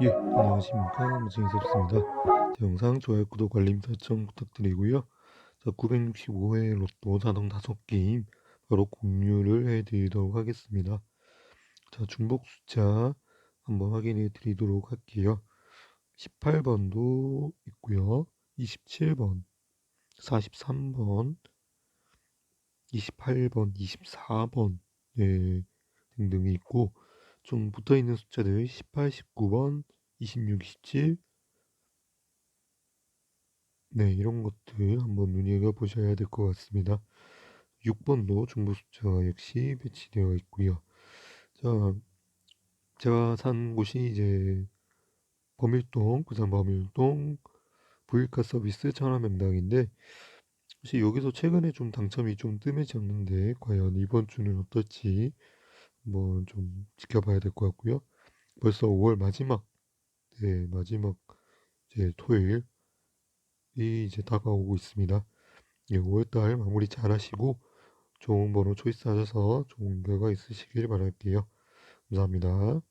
예, 안녕하십니까. 무진섭입니다. 제 영상 좋아요, 구독, 알림 설정 부탁드리고요. 자, 965회 로또 자동 다섯 게임 바로 공유를 해드리도록 하겠습니다. 자, 중복 숫자 한번 확인해 드리도록 할게요. 18번도 있고요. 27번, 43번, 28번, 24번, 예, 등등이 있고, 좀 붙어 있는 숫자들 18, 19번, 26, 27, 네, 이런 것들 한번 눈여겨 보셔야 될 것 같습니다. 6번도 중복 숫자가 역시 배치되어 있고요. 자, 제가 산 곳이 이제 범일동, 부산 범일동 부일카 서비스 천안명당인데 혹시 여기서 최근에 좀 당첨이 좀 뜸해졌는데 과연 이번 주는 어떨지 한번 좀 지켜봐야 될 것 같고요. 벌써 5월 마지막, 네, 마지막 이제 토요일이 이제 다가오고 있습니다. 예, 5월달 마무리 잘 하시고 좋은 번호 초이스 하셔서 좋은 결과 있으시길 바랄게요. 감사합니다.